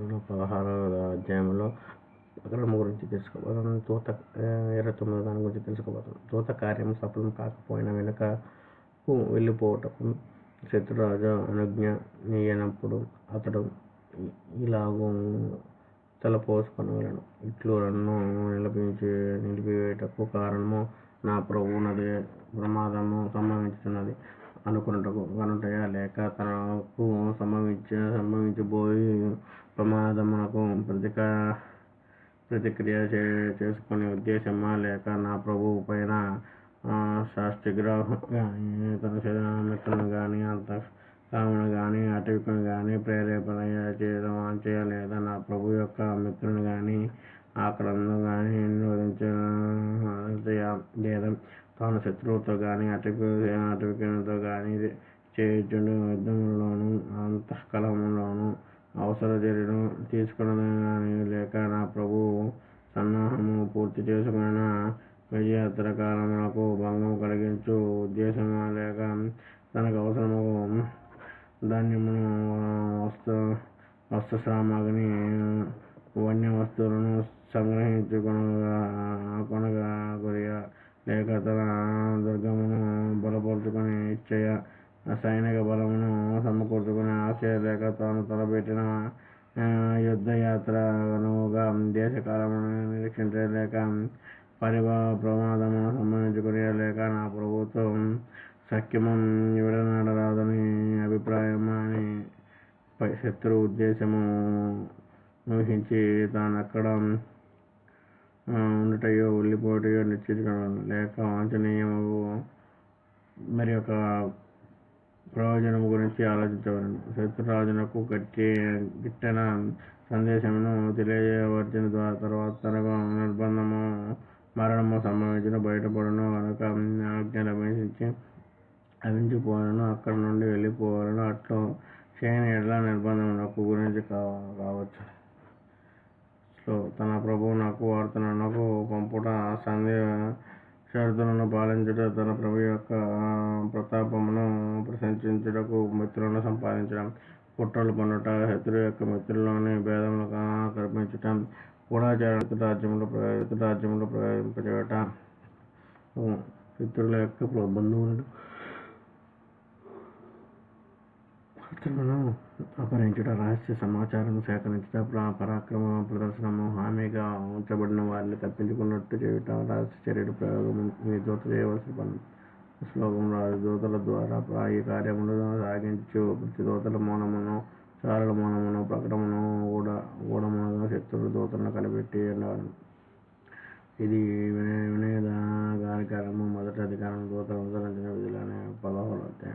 చరిత్రలో పదహారవ అధ్యాయంలో అక్రమం గురించి తెలుసుకోబోతున్నాం. తోత ఇరవై తొమ్మిదో దాని గురించి తెలుసుకోబోతున్నాం. తోత కార్యం సఫలం కాకపోయినా వెనుకకు వెళ్ళిపోవటం శత్రురాజు అనుజ్ఞ నీయనప్పుడు అతడు ఇలాగూ తలపోసుకొనగలను ఇట్లు నన్ను నిలిపించి నిలిపివేయుటకు కారణము నా ప్రభువునదే ప్రమాదము సంభవించుతున్నది అనుకొనుటకు గనుటయా లేక తనకు సంభవించ సంభవించబోయి ప్రమాదమునకు ప్రతిక ప్రతిక్రియ చే చేసుకునే ఉద్దేశమా? లేక నా ప్రభువు పైన శాస్త్రిగ్రహం కానీ తన మిత్రులను కానీ అంత కామును కానీ అటవికను కానీ ప్రేరేపణ చేయడం లేదా నా ప్రభు యొక్క మిత్రుని కానీ ఆకలందు కానీ లేదా తాను శత్రువుతో కానీ అటవి అటవికునితో కానీ చేయుచుండు యుద్ధములలోను అంతఃకలములోను అవసర చర్యలు తీసుకున్నది కానీ లేక నా ప్రభు సన్నాహము పూర్తి చేసుకున్న విజయాత్ర కాలములకు భంగం కలిగించు ఉద్దేశమా లేక తనకు అవసరము ధాన్యమును వస్తు వస్త్ర సామాగ్రిని వన్య వస్తువులను సంగ్రహించుకొనగా కొనగా లేక తన దుర్గమును బలపరుచుకొని ఇచ్చయ సైనిక బలమును సమకూర్చుకుని ఆశయ లేక తాను తలపెట్టిన యుద్ధయాత్రనుగా దేశకాలమును నిరీక్షించలేక పరిభా ప్రమాదమును సంబంధించుకునే లేక నా ప్రభుత్వం సఖ్యమం విడనాడరాదని అభిప్రాయమని శత్రు ఉద్దేశము ఊహించి తాను అక్కడ ఉండటయో పోటీగా నిశ్చయించడం లేక వాంఛనీయము మరి యొక్క ప్రయోజనం గురించి ఆలోచించవలను. శత్రురాజునకు గట్టి గిట్టన సందేశమును తెలియవచ్చిన ద్వారా తర్వాత తనకు నిర్బంధము మరణము సంభవించిన బయటపడను కనుక ఆజ్ఞ లభించి లభించిపోవాలను అక్కడ నుండి వెళ్ళిపోవాలను. అట్లు చేయని ఎడ్ల నిర్బంధమునకు గురించి కావచ్చు. సో తన ప్రభువు నాకు వార్తనకు కూడా సందేహ షరతులను పాలించుట తన ప్రభు యొక్క ప్రతాపమును ప్రశంసించుటకు మిత్రులను సంపాదించడం కుట్రలు పన్నుట శత్రువు యొక్క మిత్రుల్లోని భేదములు కల్పించటం గూఢాచార రాజ్యంలో రాజ్యంలో ప్రవేశింపచేయట మిత్రుల యొక్క బంధువులను కీర్తనను అపహరించుట రహస్య సమాచారం సేకరించుట పరాక్రమ ప్రదర్శనము హామీగా ఉంచబడిన వారిని తప్పించుకున్నట్టు చేయటం రహస్య చర్యలు ప్రయోగం మీ దూత చేయవలసిన పని. శ్లోకం రాదు. దూతల ద్వారా ఈ కార్యములను సాగించు. ప్రతి దూతల మౌనమును చారల మౌనమును ప్రకటమును కూడా ఓడమును శత్రుడు దూతలను కనిపెట్టి ఇది వినయ గారి కార్యక్రమం మొదటి అధికారం దూతలు అనుసరించిన విధులనే పదవులు. అవుతాయి